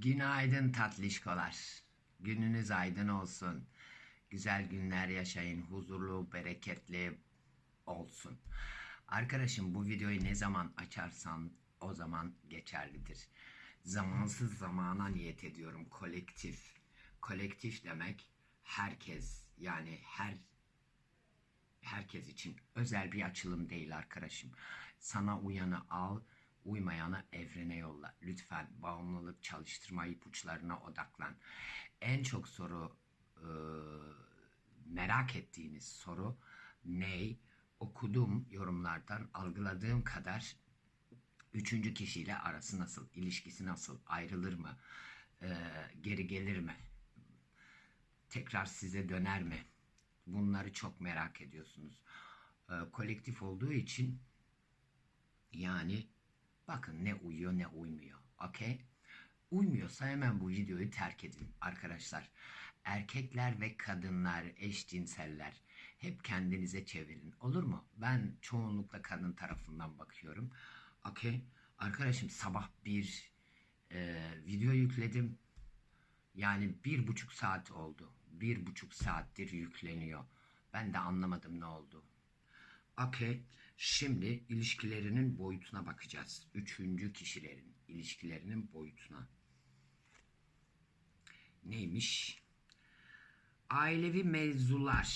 Günaydın tatlışkolar. Gününüz aydın olsun. Güzel günler yaşayın. Huzurlu, bereketli olsun. Arkadaşım bu videoyu ne zaman açarsan o zaman geçerlidir. Zamansız zamana niyet ediyorum. Kolektif. Kolektif demek herkes yani her herkes için özel bir açılım değil arkadaşım. Sana uyanı al, uymayanı evrene yolla. Lütfen bağımlılık çalıştırma ipuçlarına odaklan. En çok soru e, merak ettiğiniz soru ney? Okuduğum yorumlardan algıladığım kadar üçüncü kişiyle arası nasıl, ilişkisi nasıl, ayrılır mı, E, geri gelir mi, tekrar size döner mi? Bunları çok merak ediyorsunuz. Ee, kolektif olduğu için yani bakın ne uyuyor ne uymuyor. Okey? Uymuyorsa hemen bu videoyu terk edin arkadaşlar. Erkekler ve kadınlar, eşcinseller hep kendinize çevirin. Olur mu? Ben çoğunlukla kadın tarafından bakıyorum. Okey? Arkadaşım sabah bir e, video yükledim. Yani bir buçuk saat oldu. Bir buçuk saattir yükleniyor. Ben de anlamadım ne oldu. Okey. Şimdi ilişkilerinin boyutuna bakacağız. Üçüncü kişilerin ilişkilerinin boyutuna. Neymiş? Ailevi mevzular.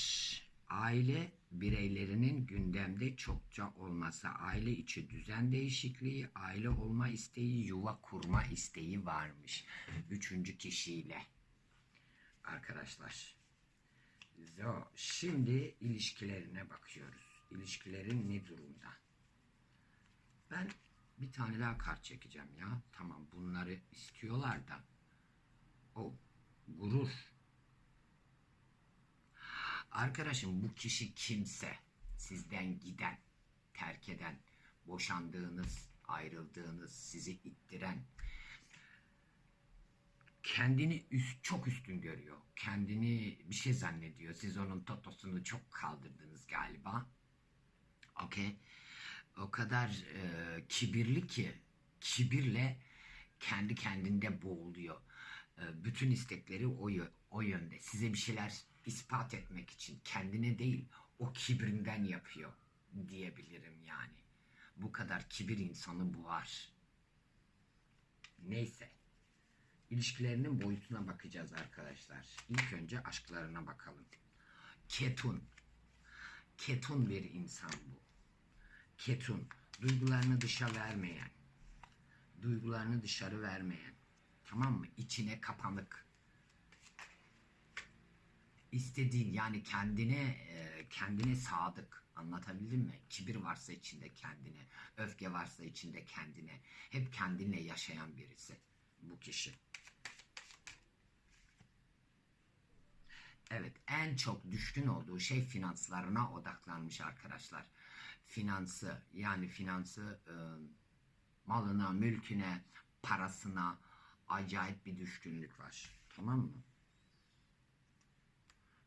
Aile bireylerinin gündemde çokça olması, aile içi düzen değişikliği, aile olma isteği, yuva kurma isteği varmış. Üçüncü kişiyle. Arkadaşlar. So, şimdi ilişkilerine bakıyoruz. İlişkilerin ne durumda? Ben bir tane daha kart çekeceğim ya. Tamam bunları istiyorlar da. O gurur. Arkadaşım bu kişi kimse sizden giden, terk eden, boşandığınız, ayrıldığınız, sizi ittiren, kendini üst, çok üstün görüyor. Kendini bir şey zannediyor. Siz onun totosunu çok kaldırdınız galiba. Okey. O kadar e, kibirli ki kibirle kendi kendinde boğuluyor. E, bütün istekleri o, o yönde. Size bir şeyler ispat etmek için kendine değil o kibrinden yapıyor diyebilirim yani. Bu kadar kibir insanı boğar. Neyse. İlişkilerinin boyutuna bakacağız arkadaşlar. İlk önce aşklarına bakalım. Ketun. Ketun bir insan bu. Ketun. Duygularını dışa vermeyen. Duygularını dışarı vermeyen. Tamam mı? İçine kapanık. İstediğin yani kendine e, kendine sadık. Anlatabildim mi? Kibir varsa içinde kendine, öfke varsa içinde kendine. Hep kendinle yaşayan birisi bu kişi. Evet, en çok düşkün olduğu şey finanslarına odaklanmış arkadaşlar. Finansı, yani finansı e, malına, mülküne, parasına acayip bir düşkünlük var. Tamam mı?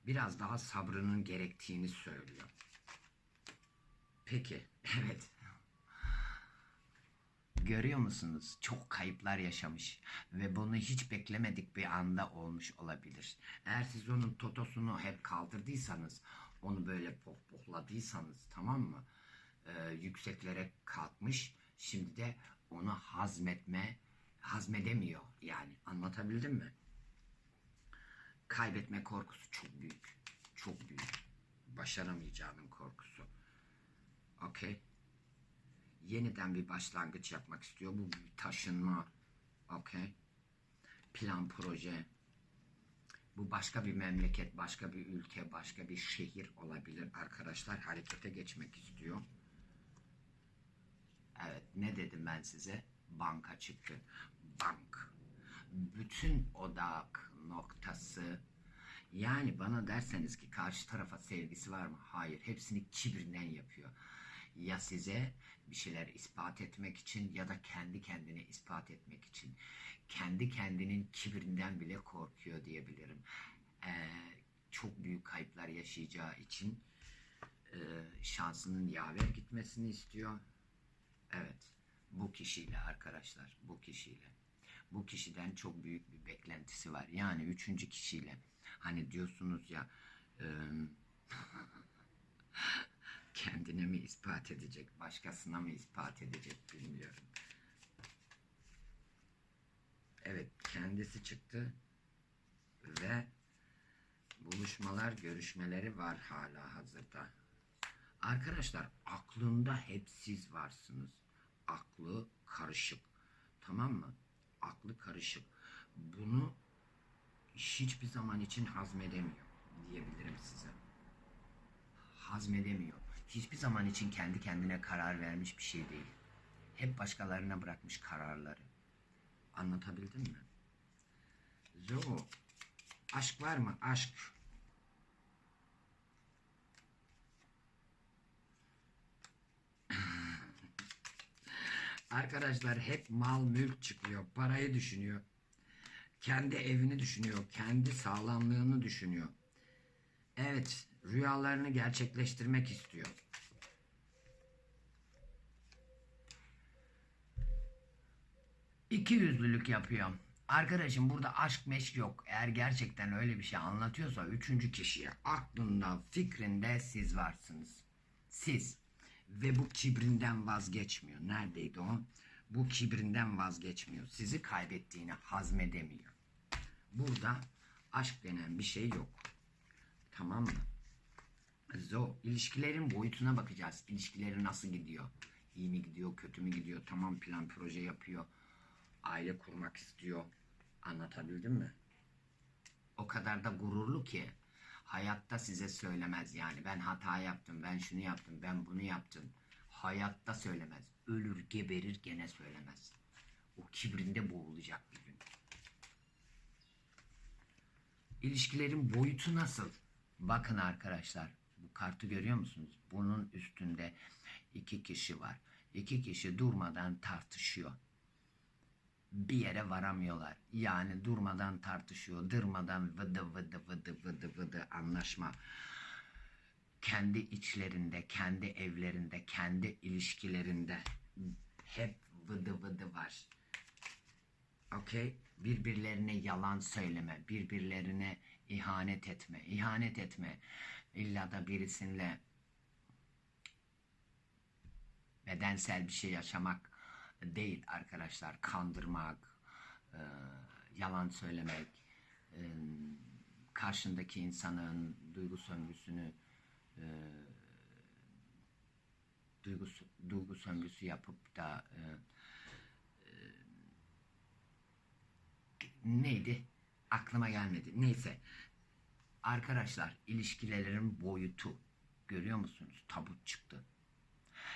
Biraz daha sabrının gerektiğini söylüyor. Peki, evet. Görüyor musunuz? Çok kayıplar yaşamış ve bunu hiç beklemedik bir anda olmuş olabilir. Eğer siz onun totosunu hep kaldırdıysanız, onu böyle pohpohladıysanız tamam mı? Ee, yükseklere kalkmış. Şimdi de onu hazmetme, hazmedemiyor yani. Anlatabildim mi? Kaybetme korkusu çok büyük. Çok büyük. Başaramayacağının korkusu. Okey yeniden bir başlangıç yapmak istiyor. Bu bir taşınma. Okey. Plan, proje. Bu başka bir memleket, başka bir ülke, başka bir şehir olabilir. Arkadaşlar harekete geçmek istiyor. Evet ne dedim ben size? Banka çıktı. Bank. Bütün odak noktası yani bana derseniz ki karşı tarafa sevgisi var mı? Hayır. Hepsini kibirinden yapıyor. Ya size bir şeyler ispat etmek için ya da kendi kendine ispat etmek için. Kendi kendinin kibirinden bile korkuyor diyebilirim. Ee, çok büyük kayıplar yaşayacağı için e, şansının yaver gitmesini istiyor. Evet. Bu kişiyle arkadaşlar. Bu kişiyle. bu kişiden çok büyük bir beklentisi var. Yani üçüncü kişiyle hani diyorsunuz ya e, kendine mi ispat edecek, başkasına mı ispat edecek bilmiyorum. Evet, kendisi çıktı ve buluşmalar, görüşmeleri var hala hazırda. Arkadaşlar aklında hep siz varsınız. Aklı karışık. Tamam mı? Aklı karışık. Bunu hiçbir zaman için hazmedemiyor diyebilirim size. Hazmedemiyor. Hiçbir zaman için kendi kendine karar vermiş bir şey değil. Hep başkalarına bırakmış kararları. Anlatabildim mi? Zo. Aşk var mı? Aşk. Arkadaşlar hep mal mülk çıkıyor. Parayı düşünüyor. Kendi evini düşünüyor. Kendi sağlamlığını düşünüyor. Evet, rüyalarını gerçekleştirmek istiyor. İki yüzlülük yapıyor. Arkadaşım burada aşk meşk yok. Eğer gerçekten öyle bir şey anlatıyorsa üçüncü kişiye aklında, fikrinde siz varsınız. Siz. Ve bu kibrinden vazgeçmiyor. Neredeydi o? Bu kibrinden vazgeçmiyor. Sizi kaybettiğini hazmedemiyor. Burada aşk denen bir şey yok. Tamam mı? Zo, ilişkilerin boyutuna bakacağız. İlişkileri nasıl gidiyor? İyi mi gidiyor, kötü mü gidiyor? Tamam plan proje yapıyor. Aile kurmak istiyor. Anlatabildim mi? O kadar da gururlu ki hayatta size söylemez yani. Ben hata yaptım, ben şunu yaptım, ben bunu yaptım. Hayatta söylemez. Ölür, geberir gene söylemez. O kibrinde boğulacak bir gün. İlişkilerin boyutu nasıl? Bakın arkadaşlar, bu kartı görüyor musunuz? Bunun üstünde iki kişi var. İki kişi durmadan tartışıyor. Bir yere varamıyorlar. Yani durmadan tartışıyor, durmadan vıdı vıdı vıdı vıdı vıdı anlaşma. Kendi içlerinde, kendi evlerinde, kendi ilişkilerinde hep vıdı vıdı var. Okey? Birbirlerine yalan söyleme, birbirlerine ihanet etme, ihanet etme. İlla da birisiyle bedensel bir şey yaşamak değil arkadaşlar. Kandırmak, e, yalan söylemek, e, karşındaki insanın duygu sömürüsünü e, duygu, duygu sömürüsü yapıp da e, neydi? Aklıma gelmedi. Neyse. Arkadaşlar ilişkilerin boyutu görüyor musunuz? Tabut çıktı.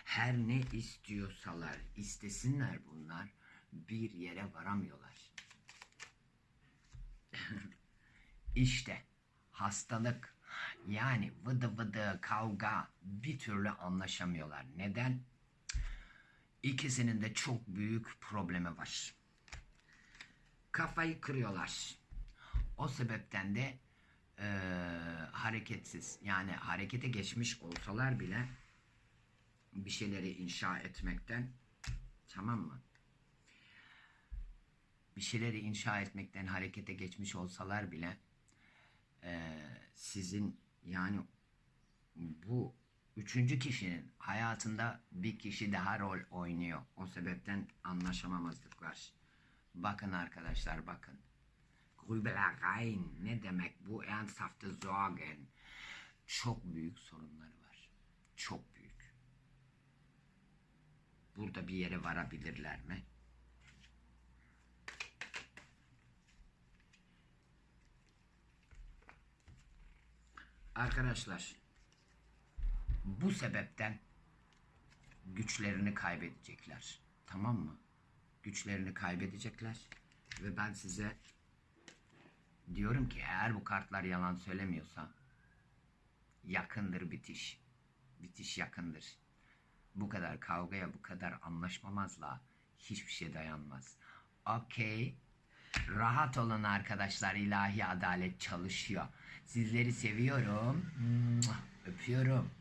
Her ne istiyorsalar, istesinler bunlar bir yere varamıyorlar. işte hastalık yani vıdı vıdı kavga bir türlü anlaşamıyorlar. Neden? İkisinin de çok büyük problemi var kafayı kırıyorlar. O sebepten de e, hareketsiz yani harekete geçmiş olsalar bile bir şeyleri inşa etmekten tamam mı? Bir şeyleri inşa etmekten harekete geçmiş olsalar bile e, sizin yani bu üçüncü kişinin hayatında bir kişi daha rol oynuyor. O sebepten anlaşamamazlık var. Bakın arkadaşlar bakın. Grübelereien ne demek bu ernsthafte Sorgen? Çok büyük sorunları var. Çok büyük. Burada bir yere varabilirler mi? Arkadaşlar bu sebepten güçlerini kaybedecekler. Tamam mı? Güçlerini kaybedecekler. Ve ben size diyorum ki eğer bu kartlar yalan söylemiyorsa yakındır bitiş. Bitiş yakındır. Bu kadar kavgaya, bu kadar anlaşmamazlığa hiçbir şey dayanmaz. Okey. Rahat olun arkadaşlar. ilahi adalet çalışıyor. Sizleri seviyorum. Öpüyorum.